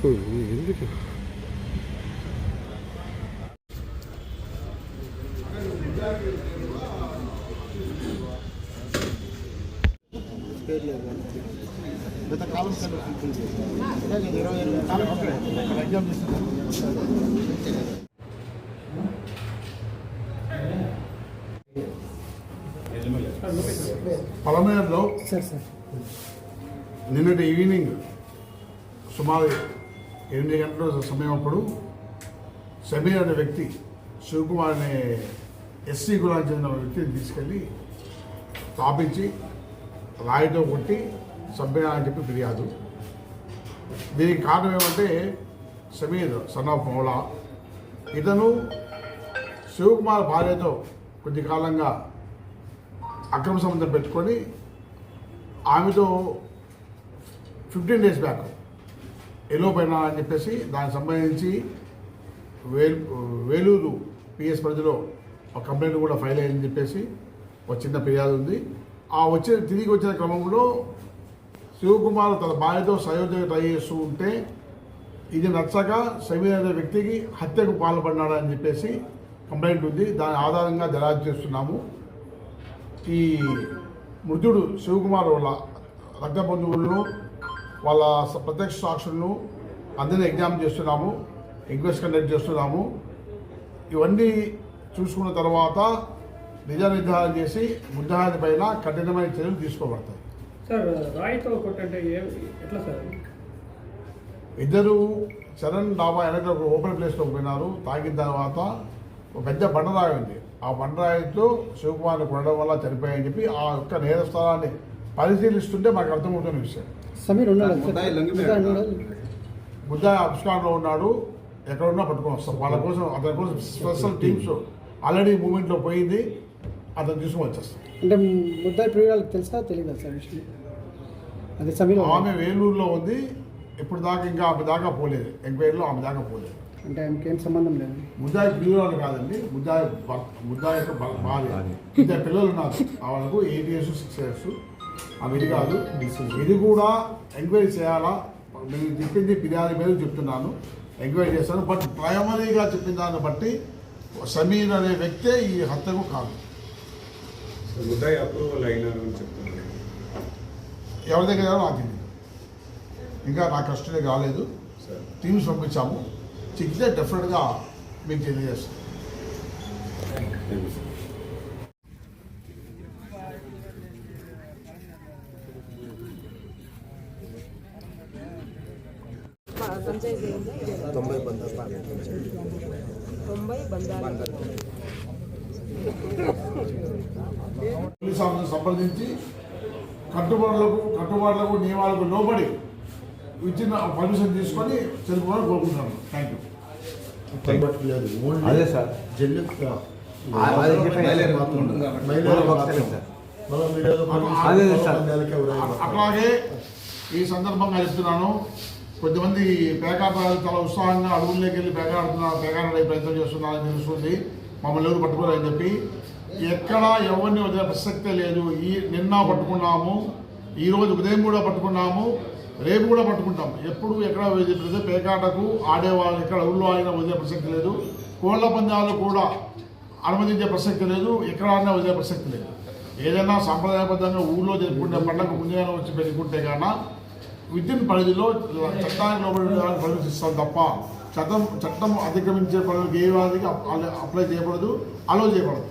ఎందుకు గత కాలం సెలవు తీసుకుంది ఇరవై ఎనిమిది కాలం ఎగ్జామ్ పలమేరులో నిన్నటి ఈవినింగ్ సుమారు ఎనిమిది గంటల సమయం అప్పుడు సమీర్ అనే వ్యక్తి శివకుమార్ అనే ఎస్సీ కులానికి చెందిన వ్యక్తిని తీసుకెళ్ళి స్థాపించి రాయితో కొట్టి చంపినా అని చెప్పి ఫిర్యాదు. దీనికి కారణం ఏమంటే సమీర్ సన్ ఆఫ్ మౌలా ఇతను శివకుమార్ భార్యతో కొద్ది కాలంగా అక్రమ సంబంధం పెట్టుకొని ఆమెతో ఫిఫ్టీన్ డేస్ బ్యాక్ ఎలో పైన అని చెప్పేసి దానికి సంబంధించి వేలు వేలూరు పిఎస్ పరిధిలో ఒక కంప్లైంట్ కూడా ఫైల్ అయ్యిందని చెప్పేసి ఒక చిన్న ఫిర్యాదు ఉంది. ఆ వచ్చిన తిరిగి వచ్చిన క్రమంలో శివకుమార్ తన భార్యతో సయోధ్య ట్రై చేస్తూ ఉంటే ఇది నచ్చక సమీర్ అనే వ్యక్తికి హత్యకు పాల్పడినాడని చెప్పేసి కంప్లైంట్ ఉంది. దాని ఆధారంగా దర్యాప్తు చేస్తున్నాము. ఈ మృతుడు శివకుమార్ వాళ్ళ రక్త బంధువులను వాళ్ళ ప్రత్యక్ష సాక్షులను అందరినీ ఎగ్జామ్ చేస్తున్నాము ఎంక్వైరీ కండక్ట్ చేస్తున్నాము. ఇవన్నీ చూసుకున్న తర్వాత నిజ నిర్ధారణ చేసి ముద్దాయి పైన కఠినమైన చర్యలు తీసుకోబడతాయి. సార్ రాయితో కొట్టంటే ఎట్లా సార్? ఇద్దరు చరణ్ డాబా వెనక ఒక ఓపెన్ ప్లేస్లో పోయినారు. తాగిన తర్వాత ఒక పెద్ద బండరాయి ఉంది. ఆ బండరాయితో శివకుమార్ని కొనడం వల్ల చనిపోయాయని చెప్పి ఆ యొక్క నేర స్థలాన్ని పరిశీలిస్తుంటే మాకు అర్థమవుతున్న విషయం. సమీర్ ఉన్నాడు. ఉన్నాడు. ఆవిష్కారంలో ఉన్నాడు. ఎక్కడున్నా పట్టుకొని వస్తాం. వాళ్ళ కోసం అతని కోసం స్పెషల్ టీమ్స్ ఆల్రెడీ మూమెంట్లో పోయింది. అతను తీసుకుని వచ్చేస్తాం. అంటే ముద్దాయి ప్రియురాలకు తెలుసా? తెలియదా సార్ విషయం? అదే సమీర్ ఆమె వేలూరులో ఉంది. ఇప్పుడు దాకా ఇంకా ఆమె దాకా పోలేదు. ఎంక్వైరీలో ఆమె దాకా పోలేదు. అంటే ఆమెకేం సంబంధం లేదు. ముద్దాయి ప్రియురాలు కాదండి. ముద్దాయి ముద్దాయి యొక్క భార్య. ఇద్దరు పిల్లలు ఉన్నారు. వాళ్ళకు ఎయిట్ ఇయర్స్ సిక్స్ ఇయర్స్. ఇది కాదు ఇది కూడా ఎంక్వైరీ చేయాలా? నేను చెప్పింది ఫిర్యాదు మీద చెప్తున్నాను. ఎంక్వైరీ చేస్తాను. బట్ ప్రైమరీగా చెప్పిన దాన్ని బట్టి సమీర్ అనే వ్యక్తే ఈ హత్యకు కాదు ముద్దాయి అప్రూవల్ అయినారు అని చెప్తున్నారు. ఎవరి దగ్గర నాకు ఇంకా నా కస్టడీ రాలేదు సార్. టీమ్స్ పంపించాము. చిక్కితే డెఫినెట్గా మీకు తెలియజేస్తాను తొంభై బందర్ తొంభై బంధాలు పోలీస్ ఆఫీసర్ సంప్రదించి కట్టుబాట్లకు కట్టుబాట్లకు నియమాలకు లోబడి ఇచ్చిన పర్మిషన్ తీసుకొని తెలుపుకోవాలని కోరుకుంటున్నాను థ్యాంక్ యూ అదే సార్. సార్. అట్లాగే ఈ సందర్భంగా ఇస్తున్నాను కొద్దిమంది పేకాటాలు చాలా ఉత్సాహంగా అడవుల్లోకి వెళ్ళి పేకాడుతున్నారు పేకాడే ప్రయత్నం చేస్తున్నారని తెలుస్తుంది. మమ్మల్ని ఎవరు పట్టుకోలేదని చెప్పి. ఎక్కడ ఎవరిని వదిలే ప్రసక్తే లేదు. ఈ నిన్న పట్టుకున్నాము ఈరోజు ఉదయం కూడా పట్టుకున్నాము రేపు కూడా పట్టుకుంటాం. ఎప్పుడు ఎక్కడ వదిలిపెడితే పేకాటకు ఆడేవాళ్ళు ఎక్కడ ఊళ్ళో అయినా వదిలే ప్రసక్తి లేదు. కోళ్ళ పందాలు కూడా అనుమతించే ప్రసక్తి లేదు. ఎక్కడ అయినా వదిలే ప్రసక్తి లేదు. ఏదైనా సాంప్రదాయబద్ధంగా ఊళ్ళో జరుపుకునే పండగ ముందుగానే వచ్చి పెట్టుకుంటే కన్నా విద్యుత్ పరిధిలో చట్టానికి లోబడి ఇస్తాం తప్ప చట్టం చట్టం అతిక్రమించే పనులకు ఏ వారికి అప్లై చేయకూడదు అలో చేయకూడదు